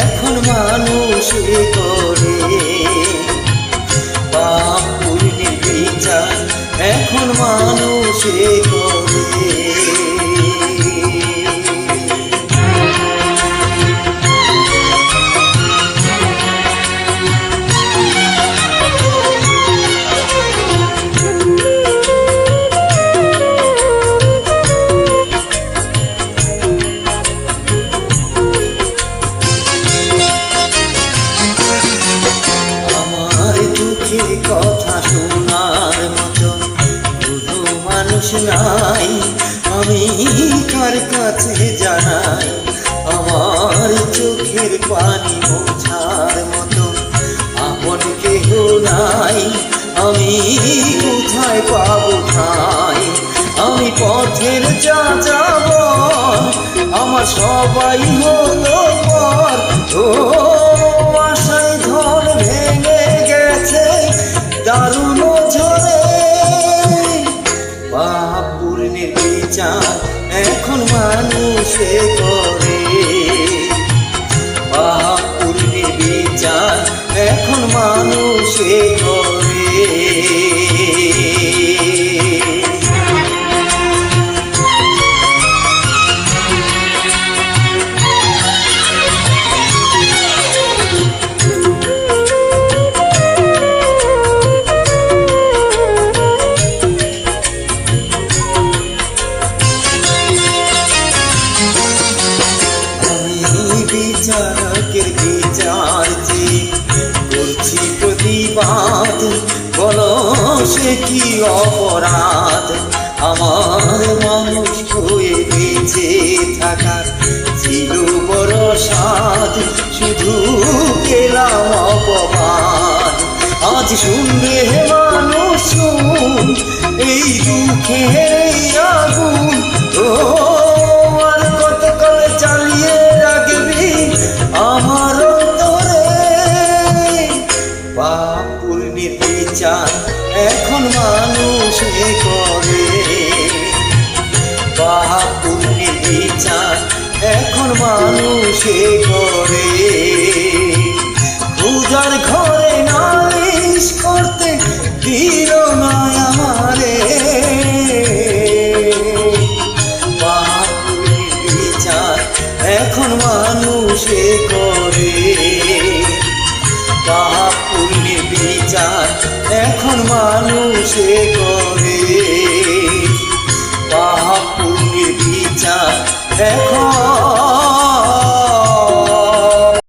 এখন মানুষ করে। পাপ পুণ্যের বিচার এখন মানুষ নাই। আমি কার কাছে জানাই? আমার চোখের পানি মোছার মতো আপন কেহ নাই। আমি কোথায় পাবো ঠাই আমি পথের যা যাব আমার সবাই হলো পর। ও, আশায় ধর ভেঙে গেছে। দারু এখন মানুষে করে পাপ পূর্ণের বিচার এখন মানুষে করে বিচারকের বিচার যে করছি প্রতিবাদ, বলো সে কি অপরাধ? আমার মানুষ হয়ে বেঁচে থাকার ছিল বড় সাধ শুধু গেলাম অপমান আজ শুনবে মানুষ, এই দুঃখের পুণ্যের এখন মানুষে করে। পূজার ঘরে নালিশ করতে দিল না আমারে বিচার এখন মানুষে করে। বিচার এখন মানুষে করে। এখন